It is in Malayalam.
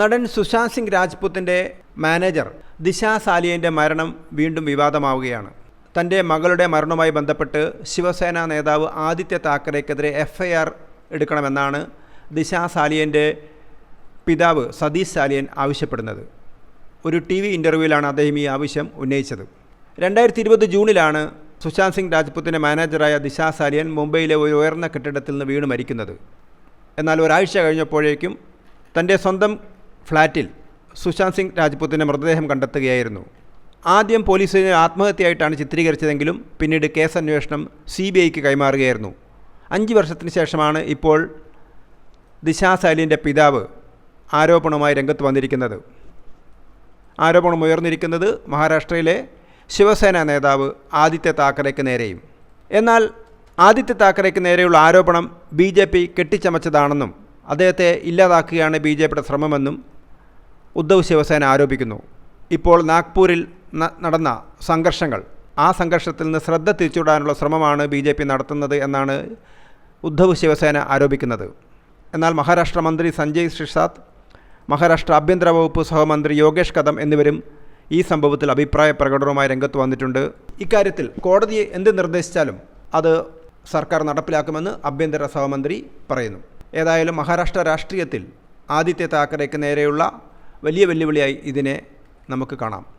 നടൻ സുശാന്ത് സിംഗ് രാജ്പുത്തിന്റെ മാനേജർ ദിശ സാലിയന്റെ മരണം വീണ്ടും വിവാദമാവുകയാണ്. തന്റെ മകളുടെ മരണവുമായി ബന്ധപ്പെട്ട് ശിവസേന നേതാവ് ആദിത്യ താക്കറെക്കെതിരെ എഫ് എടുക്കണമെന്നാണ് ദിശ സാലിയന്റെ പിതാവ് സതീഷ് സാലിയൻ ആവശ്യപ്പെടുന്നത്. ഒരു ടി വി ഇന്റർവ്യൂവിലാണ് അദ്ദേഹം ഈ ആവശ്യം ഉന്നയിച്ചത്. രണ്ടായിരത്തി ഇരുപത് ജൂണിലാണ് സുശാന്ത് സിംഗ് രാജ്പുത്തിന്റെ മാനേജറായ ദിശ സാലിയൻ മുംബൈയിലെ ഒരു ഉയർന്ന കെട്ടിടത്തിൽ നിന്ന് വീണ് മരിക്കുന്നത്. എന്നാൽ ഒരാഴ്ച കഴിഞ്ഞപ്പോഴേക്കും തന്റെ സ്വന്തം ഫ്ലാറ്റിൽ സുശാന്ത് സിംഗ് രാജ്പുത്തിന്റെ മൃതദേഹം കണ്ടെത്തുകയായിരുന്നു. ആദ്യം പോലീസിനെ ആത്മഹത്യയായിട്ടാണ് ചിത്രീകരിച്ചതെങ്കിലും പിന്നീട് കേസ് അന്വേഷണം സി ബി ഐക്ക് കൈമാറുകയായിരുന്നു. അഞ്ച് വർഷത്തിന് ശേഷമാണ് ഇപ്പോൾ ദിശാ സാലിന്റെ പിതാവ് ആരോപണവുമായി രംഗത്ത് വന്നിരിക്കുന്നത്. ആരോപണം ഉയർന്നിരിക്കുന്നത് മഹാരാഷ്ട്രയിലെ ശിവസേന നേതാവ് ആദിത്യ താക്കറെക്ക് നേരെയും. എന്നാൽ ആദിത്യ താക്കറെക്ക് നേരെയുള്ള ആരോപണം ബി ജെ പി കെട്ടിച്ചമച്ചതാണെന്നും അദ്ദേഹത്തെ ഇല്ലാതാക്കുകയാണ് ബി ജെ പിയുടെ ശ്രമമെന്നും ഉദ്ധവ് ശിവസേന ആരോപിക്കുന്നു. ഇപ്പോൾ നാഗ്പൂരിൽ നടന്ന സംഘർഷങ്ങൾ. ആ സംഘർഷത്തിൽ നിന്ന് ശ്രദ്ധ തിരിച്ചുവിടാനുള്ള ശ്രമമാണ് ബി ജെ പി നടത്തുന്നത് എന്നാണ് ഉദ്ധവ് ശിവസേന ആരോപിക്കുന്നത്. എന്നാൽ മഹാരാഷ്ട്ര മന്ത്രി സഞ്ജയ് ശ്രീസാദ് മഹാരാഷ്ട്ര ആഭ്യന്തര വകുപ്പ് സഹമന്ത്രി യോഗേഷ് കദം എന്നിവരും ഈ സംഭവത്തിൽ അഭിപ്രായ പ്രകടനവുമായി രംഗത്ത് വന്നിട്ടുണ്ട്. ഇക്കാര്യത്തിൽ കോടതിയെ എന്ത് നിർദ്ദേശിച്ചാലും അത് സർക്കാർ നടപ്പിലാക്കുമെന്ന് ആഭ്യന്തര സഹമന്ത്രി പറയുന്നു. ഏതായാലും മഹാരാഷ്ട്ര രാഷ്ട്രീയത്തിൽ ആദിത്യ താക്കറേക്ക് നേരെയുള്ള വലിയ വെല്ലുവിളിയായി ഇതിനെ നമുക്ക് കാണാം.